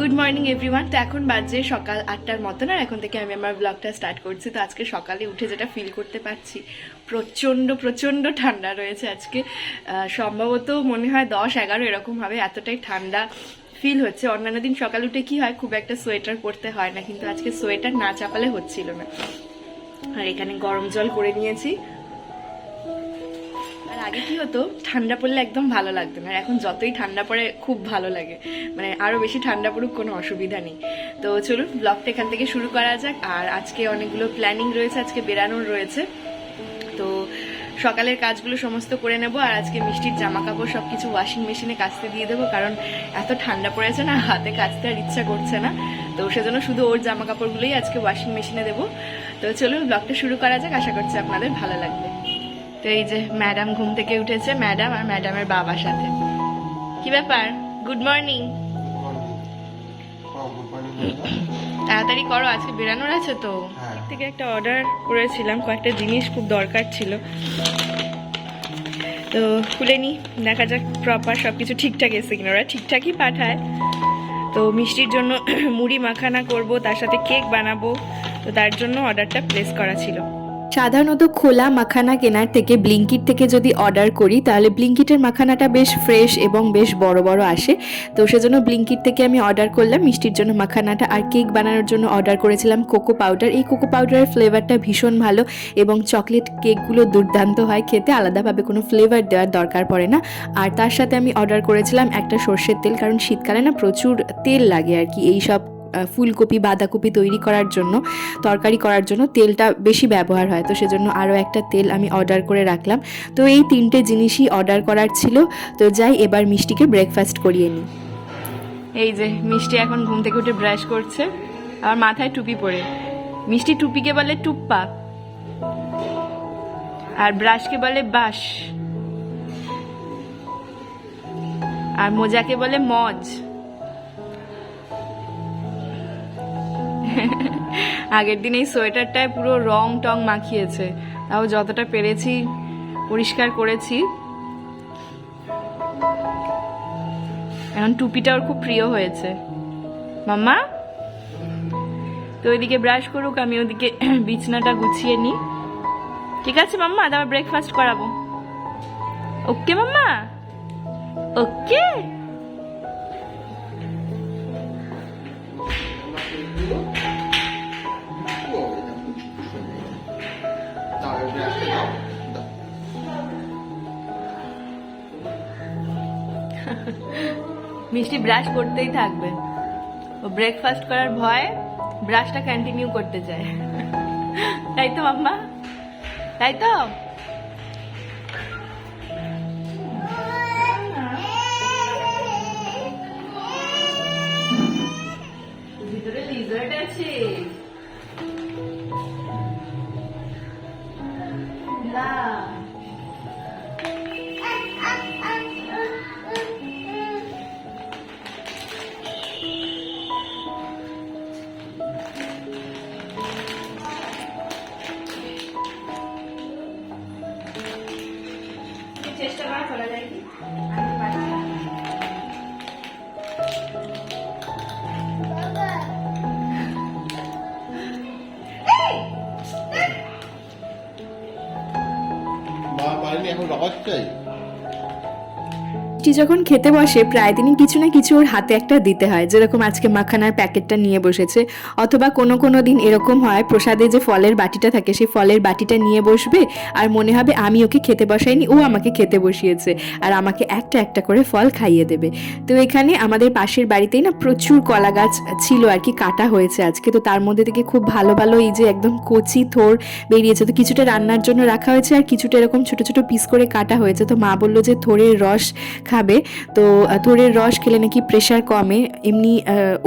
Good morning everyone তো এখন বাজে সকাল আটটার মতন, আর এখন থেকে আমি আমার ব্লগটা স্টার্ট করছি। তো আজকে সকালে উঠে যেটা ফিল করতে পারছি, প্রচণ্ড প্রচণ্ড ঠান্ডা রয়েছে আজকে। সম্ভবত মনে হয় দশ এগারো এরকম হবে, এতটাই ঠান্ডা ফিল হচ্ছে। অন্যান্য দিন সকাল উঠে কি হয়, খুব একটা সোয়েটার পরতে হয় না, কিন্তু আজকে সোয়েটার না চাপালে হচ্ছিল না। আর এখানে গরম জল করে নিয়েছি। আগে কি হতো, ঠান্ডা পড়লে একদম ভালো লাগতো না। আর এখন যতই ঠান্ডা পড়ে, খুব ভালো লাগে। মানে আরও বেশি ঠান্ডা পড়ুক, কোনো অসুবিধা নেই। তো চলুন ব্লগটা এখান থেকে শুরু করা যাক। আর আজকে অনেকগুলো প্ল্যানিং রয়েছে, আজকে বেরানোর রয়েছে। তো সকালের কাজগুলো সমস্ত করে নেব, আর আজকে মিষ্টির জামা কাপড় সব কিছু ওয়াশিং মেশিনে কাচতে দিয়ে দেবো, কারণ এত ঠান্ডা পড়েছে না, হাতে কাচতে আর ইচ্ছা করছে না। তো সেজন্য শুধু ওর জামা কাপড়গুলোই আজকে ওয়াশিং মেশিনে দেবো। তো চলুন ব্লগটা শুরু করা যাক। আশা করছি আপনাদের ভালো লাগবে। তো এই যে ম্যাডাম ঘুম থেকে উঠেছে ম্যাডাম আর ম্যাডামের বাবার সাথে। কি ব্যাপার? গুড মর্নিং তাড়াতাড়ি করো আজকে বেরানোর আছে তো। হ্যাঁ। থেকে একটা অর্ডার করেছিলাম কয়েকটা জিনিস খুব দরকার ছিল। তো খুলে নি দেখা যাক প্রপার সব কিছু ঠিকঠাক এসে কিনা। ওরা ঠিকঠাকই পাঠায়। তো মিষ্টির জন্য মুড়ি মাখানা করব তার সাথে কেক বানাবো। তো তার জন্য অর্ডারটা প্লেস করা ছিল। সাধারণত খোলা মাখানা কেনার থেকে ব্লিঙ্কিট থেকে যদি অর্ডার করি, তাহলে ব্লিঙ্কিটের মাখানাটা বেশ ফ্রেশ এবং বেশ বড় বড় আসে। তো সেজন্য ব্লিঙ্কিট থেকে আমি অর্ডার করলাম, মিষ্টির জন্য মাখানাটা আর কেক বানানোর জন্য অর্ডার করেছিলাম কোকো পাউডার। এই কোকো পাউডারের ফ্লেভারটা ভীষণ ভালো এবং চকলেট কেকগুলো দুর্দান্ত হয় খেতে, আলাদাভাবে কোনো ফ্লেভার দেওয়ার দরকার পড়ে না। আর তার সাথে আমি অর্ডার করেছিলাম একটা সর্ষের তেল, কারণ শীতকালে না প্রচুর তেল লাগে আর কি, এই সব ফুলকপি, বাঁধাকপি তৈরি করার জন্য, তরকারি করার জন্য তেলটা বেশি ব্যবহার হয়। তো সেজন্য আরও একটা তেল আমি অর্ডার করে রাখলাম। তো এই তিনটে জিনিসই অর্ডার করার ছিল। তো যাই, এবার মিষ্টিকে ব্রেকফাস্ট করিয়ে নিই। এই যে, মিষ্টি এখন ঘুম থেকে উঠে ব্রাশ করছে। আর মাথায় টুপি পরে। মিষ্টি টুপিকে বলে টুপ্পা। আর ব্রাশকে বলে বাস আর মোজাকে বলে মজ। আগের দিন এই সোয়েটারটায় পুরো রং টং মাখিয়েছে। তাও যতটা পেরেছি, পরিষ্কার করেছি। এখন টুপিটা ওর খুব প্রিয় হয়েছে। মাম্মা? তো ওইদিকে ব্রাশ করুক, আমি ওদিকে বিছনাটা গুছিয়ে নিই। ঠিক আছে মাম্মা, তারপর ব্রেকফাস্ট করাবো। ওকে মাম্মা? ওকে? মিষ্টি ব্রাশ করতেই থাকবে। ও ব্রেকফাস্ট করার ভয়ে ব্রাশটা কন্টিনিউ করতে চায়। তাই তো, মাম্মা? তাই তো? ভিতরে এখন রস চাই মিষ্টি যখন খেতে বসে, প্রায় দিনই কিছু না কিছু ওর হাতে একটা দিতে হয়। যেরকম আজকে মাখানার প্যাকেটটা নিয়ে বসেছে, অথবা কোনো কোনো দিন এরকম হয়, প্রসাদে যে ফলের বাটিটা থাকে, সেই ফলের বাটিটা নিয়ে বসবে আর মনে হবে আমি ওকে খেতে বসাইনি, ও আমাকে খেতে বসিয়েছে আর আমাকে একটা একটা করে ফল খাইয়ে দেবে। তো এখানে আমাদের পাশের বাড়িতেই না প্রচুর কলা গাছ ছিল আর কি, কাটা হয়েছে আজকে। তো তার মধ্যে থেকে খুব ভালো ভালো এই যে একদম কচি থোর বেরিয়েছে। তো কিছুটা রান্নার জন্য রাখা হয়েছে আর কিছুটা এরকম ছোট ছোট পিস করে কাটা হয়েছে। তো মা বলল যে থোরের রস খাবে, তো থোরের রস খেলে নাকি প্রেশার কমে। এমনি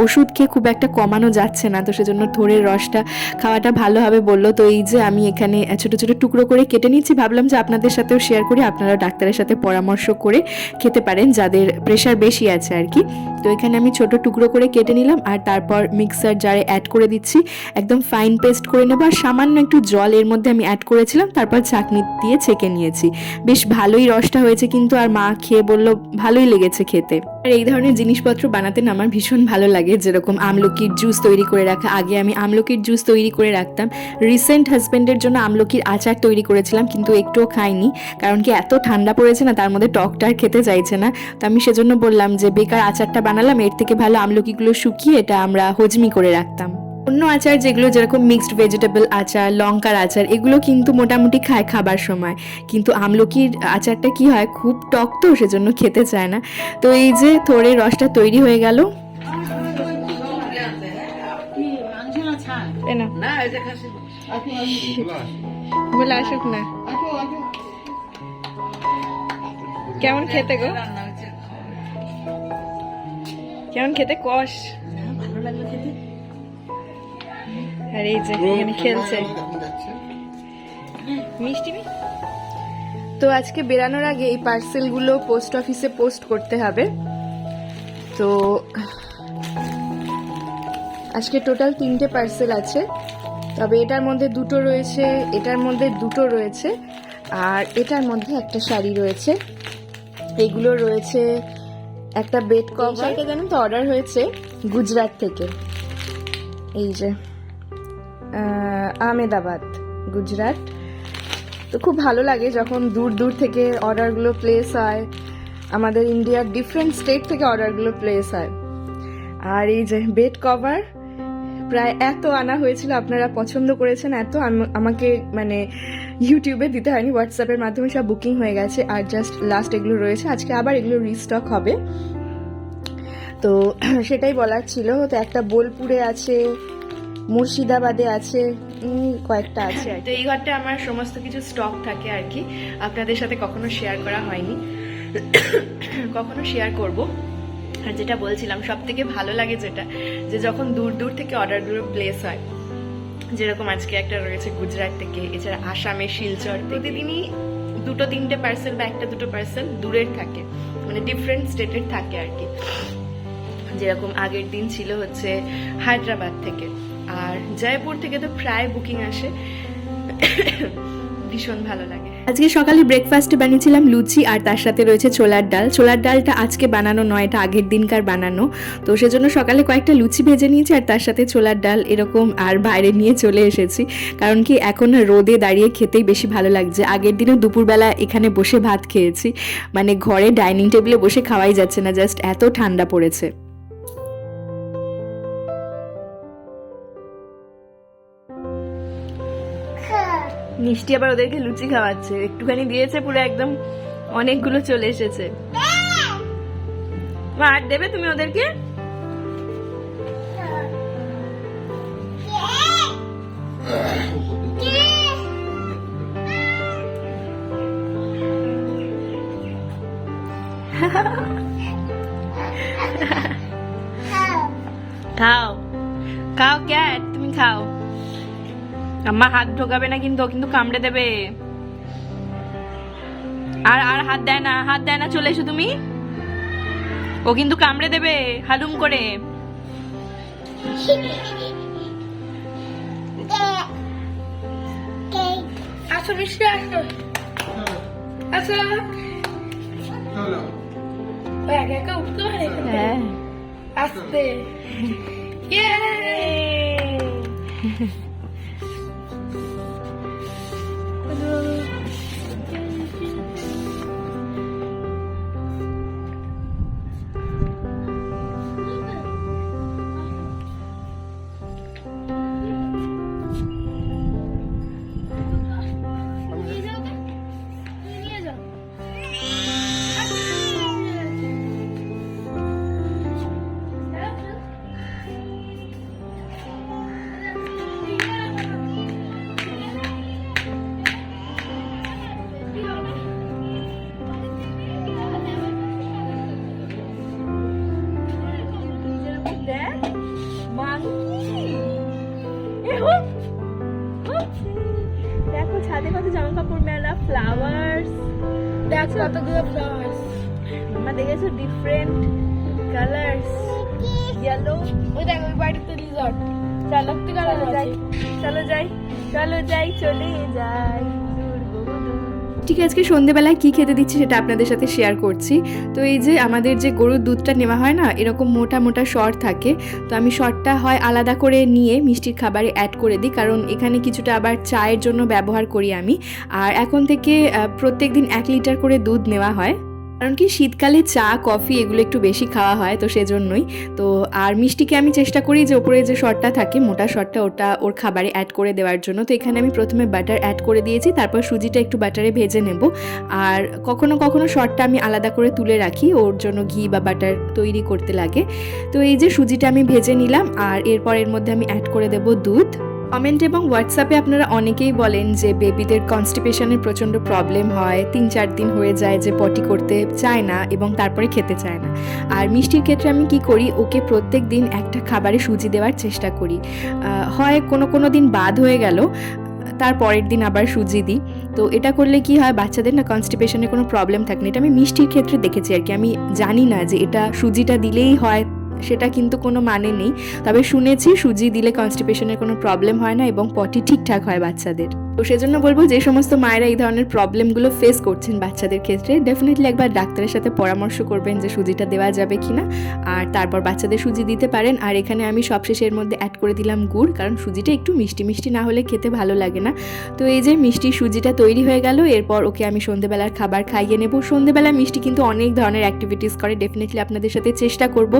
ওষুধ খেয়ে খুব একটা কমানো যাচ্ছে না, তো সেজন্য থোরের রসটা খাওয়াটা ভালো হবে বলল। তো এই যে আমি এখানে ছোটো ছোট টুকরো করে কেটে নিচ্ছি, ভাবলাম যে আপনাদের সাথেও শেয়ার করি আপনারা ডাক্তারের সাথে পরামর্শ করে খেতে পারেন, যাদের প্রেশার বেশি আছে আর কি। তো এখানে আমি ছোট টুকরো করে কেটে নিলাম, আর তারপর মিক্সার জারে অ্যাড করে দিচ্ছি। একদম ফাইন পেস্ট করে নেব, আর সামান্য একটু জল এর মধ্যে আমি অ্যাড করেছিলাম, তারপর চাকনি দিয়ে ছেঁকে নিয়েছি। বেশ ভালোই রসটা হয়েছে কিন্তু, আর মা খেয়ে বলল ভালোই লেগেছে খেতে। আর এই ধরনের জিনিসপত্র বানাতে আমার ভীষণ ভালো লাগে, যেরকম আমলকির জুস তৈরি করে রাখা। আগে আমি আমলকির জুস তৈরি করে রাখতাম। রিসেন্ট হাজব্যান্ডের জন্য আমলকির আচার তৈরি করেছিলাম, কিন্তু একটুও খাইনি। কারণ কি এত ঠান্ডা পড়েছে না, তার মধ্যে টকটা খেতে চাইছে না। তো আমি সেজন্য বললাম যে, বেকার আচারটা বানালাম, এর থেকে ভালো আমলকিগুলো শুকিয়ে এটা আমরা হজমি করে রাখতাম। অন্য আচার যেগুলো যেরকম মিক্সড ভেজিটেবল আচার লঙ্কার আচার এগুলো কিন্তু মোটামুটি খায় খাবার সময়। কিন্তু আমলকির আচারটা কি হয় খুব টক তো সেজন্য খেতে চায় না। তো এই যে থোড়ে রসটা তৈরি হয়ে গেল। বলে আসুক না। কেমন খেতে গো? কেমন খেতে? কষ। আর এই যে এখানে খেলছে। মিষ্টি তো আজকে বেরানোর আগে এই পার্সেলগুলো পোস্ট অফিসে পোস্ট করতে হবে। তো আজকে টোটাল তিনটে পার্সেল আছে। তবে এটার মধ্যে দুটো রয়েছে এটার মধ্যে দুটো রয়েছে আর এটার মধ্যে একটা শাড়ি রয়েছে। এগুলো রয়েছে একটা বেড কভার। জানেন? তো অর্ডার হয়েছে গুজরাট থেকে। এই যে। আহমেদাবাদ, গুজরাট। তো খুব ভালো লাগে যখন দূর দূর থেকে অর্ডারগুলো প্লেস হয়। আমাদের ইন্ডিয়ার ডিফারেন্ট স্টেট থেকে অর্ডারগুলো প্লেস হয়। আর এই যে বেড কভার প্রায় এত আনা হয়েছিল, আপনারা পছন্দ করেছেন এত, আম- আমাকে মানে ইউটিউবে দিতে হয়নি হোয়াটসঅ্যাপের মাধ্যমে সব বুকিং হয়ে গেছে। আর জাস্ট লাস্ট এগুলো রয়েছে, আজকে আবার এগুলো রিস্টক হবে। তো সেটাই বলার ছিল। তো একটা বোলপুরে আছে মুর্শিদাবাদে আছে কয়েকটা আছে তো এই ঘরটা আমার সমস্ত কিছু স্টক থাকে আর কি। আপনাদের সাথে কখনো শেয়ার করা হয়নি। কখনো শেয়ার করব। আর যেটা বলছিলাম সব থেকে ভালো লাগে যেটা, যে যখন দূর দূর থেকে অর্ডারগুলো প্লেস হয়, যেরকম আজকে একটা রয়েছে গুজরাট থেকে, এছাড়া আসামের শিলচর। প্রতিদিনই দুটো তিনটে পার্সেল বা একটা দুটো পার্সেল দূরের থাকে মানে ডিফারেন্ট স্টেটের থাকে আর কি। যেরকম আগের দিন ছিল হচ্ছে হায়দ্রাবাদ থেকে। আর জয়পুর থেকে তো প্রায় বুকিং আসে। ভীষণ ভালো লাগে। আজকে সকালে ব্রেকফাস্টে বানিয়েছিলাম লুচি আর তার সাথে রয়েছে ছোলার ডাল। ছোলার ডালটা আজকে বানানো নয়, এটা আগের দিনকার বানানো। তো সেজন্য সকালে কয়েকটা লুচি ভেজে নিয়েছি আর তার সাথে ছোলার ডাল এরকম আর বাইরে নিয়ে চলে এসেছি। কারণ কি এখন রোদে দাঁড়িয়ে খেতেই বেশি ভালো লাগছে। আগের দিনও দুপুরবেলা এখানে বসে ভাত খেয়েছি। মানে ঘরে ডাইনিং টেবিলে বসে খাওয়াই যাচ্ছে না, জাস্ট এত ঠান্ডা পড়েছে। মিষ্টি আবার ওদেরকে লুচি খাওয়াচ্ছে। একটুখানি দিয়েছে পুরো একদম অনেকগুলো চলে এসেছে। আর দেবে তুমি ওদেরকে? খাও। আম্মা হাত ঢোকাবে না কিন্তু ও কিন্তু কামড়ে দেবে। আর আর হাত দেয় না হাত দেয় না চলে এসো তুমি। ও কিন্তু কামড়ে দেবে হালুম করে। আসো মিষ্টি আসো। আসো। একা একা উঠতে পারে হ্যাঁ। আস্তে। দেখ কতগুলো ফ্লাওয়ার্স আমরা দেখেছ ডিফারেন্ট কালার্স ইয়েলো ওই দেখ, ওই বাড়িতে রিসর্ট চলো চলো যাই চলো যাই চলো যাই, চলে যাই। ঠিক আজকে সন্ধেবেলায় কি খেতে দিচ্ছি সেটা আপনাদের সাথে শেয়ার করছি। তো এই যে আমাদের যে গরুর দুধটা নেওয়া হয় না, এরকম মোটা মোটা শর্ট থাকে, তো আমি শর্টটা হয় আলাদা করে নিয়ে মিষ্টির খাবারে অ্যাড করে দিই, কারণ এখানে কিছুটা আবার চায়ের জন্য ব্যবহার করি আমি। আর এখন থেকে প্রত্যেক দিন এক লিটার করে দুধ নেওয়া হয়। কারণ কি শীতকালে চা, কফি এগুলো একটু বেশি খাওয়া হয় তো সেজন্যই। তো আর মিষ্টিকে আমি চেষ্টা করি যে ওপরে যে শর্টটা থাকে, মোটা শর্টটা ওটা ওর খাবারে অ্যাড করে দেওয়ার জন্য। তো এখানে আমি প্রথমে বাটার অ্যাড করে দিয়েছি, তারপর সুজিটা একটু বাটারে ভেজে নেব। আর কখনো কখনো শর্টটা আমি আলাদা করে তুলে রাখি, ওর জন্য ঘি বা বাটার তৈরি করতে লাগে। তো এই যে সুজিটা আমি ভেজে নিলাম, আর এরপর এর মধ্যে আমি অ্যাড করে দেব দুধ। কমেন্ট এবং হোয়াটসঅ্যাপে আপনারা অনেকেই বলেন যে বেবিদের কনস্টিপেশনের প্রচণ্ড প্রবলেম হয়, তিন চার দিন হয়ে যায় যে পটি করতে চায় না এবং তারপরে খেতে চায় না। আর মিষ্টির ক্ষেত্রে আমি কি করি, ওকে প্রত্যেক দিন একটা খাবারে সুজি দেওয়ার চেষ্টা করি। হয় কোনো কোনো দিন বাদ হয়ে গেল, তার পরের দিন আবার সুজি দিই। তো এটা করলে কি হয়, বাচ্চাদের না কনস্টিপেশনের কোনো প্রবলেম থাকে না। এটা আমি মিষ্টির ক্ষেত্রে দেখেছি আর কি। আমি জানি না যে এটা সুজিটা দিলেই হয় সেটা কিন্তু কোনো মানে নেই। তবে শুনেছি, সুজি দিলে কনস্টিপেশনের কোনো প্রবলেম হয় না এবং পটি ঠিকঠাক হয় বাচ্চাদের। তো সেজন্য বলব যে সমস্ত মায়েরা এই ধরনের প্রবলেমগুলো ফেস করছেন বাচ্চাদের ক্ষেত্রে ডেফিনেটলি একবার ডাক্তারের সাথে পরামর্শ করবেন যে সুজিটা দেওয়া যাবে কি না আর তারপর বাচ্চাদের সুজি দিতে পারেন। আর এখানে আমি সবশেষে এর মধ্যে অ্যাড করে দিলাম গুড়, কারণ সুজিটা একটু মিষ্টি মিষ্টি না হলে খেতে ভালো লাগে না। তো এই যে মিষ্টি সুজিটা তৈরি হয়ে গেল, এরপর ওকে আমি সন্ধেবেলার খাবার খাইয়ে নেব। সন্ধেবেলা মিষ্টি কিন্তু অনেক ধরনের অ্যাক্টিভিটিস করে ডেফিনেটলি আপনাদের সাথে চেষ্টা করব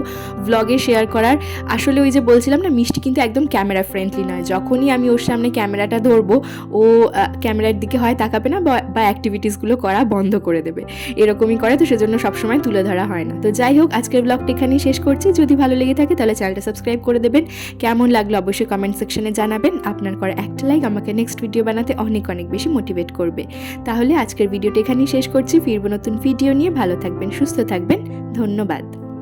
ব্লগে শেয়ার করার। আসলে ওই যে বলছিলাম না, মিষ্টি কিন্তু একদম ক্যামেরা ফ্রেন্ডলি নয়। যখনই আমি ওর সামনে ক্যামেরাটা ধরবো, ও আহ, ক্যামেরার দিকে হয় তাকাবে না বা অ্যাক্টিভিটিসগুলো করা বন্ধ করে দেবে। এরকমই করে তো সেজন্য সবসময় তুলে ধরা হয় না। তো যাই হোক আজকের ব্লগটা এখানেই শেষ করছি। যদি ভালো লেগে থাকে তাহলে চ্যানেলটা সাবস্ক্রাইব করে দেবেন। কেমন লাগল অবশ্যই কমেন্ট সেকশনে জানাবেন। আপনার করা একটা লাইক আমাকে নেক্সট ভিডিও বানাতে অনেক অনেক বেশি মোটিভেট করবে। তাহলে আজকের ভিডিওটা এখানেই শেষ করছি। ফিরবো নতুন ভিডিও নিয়ে। ভালো থাকবেন সুস্থ থাকবেন। ধন্যবাদ।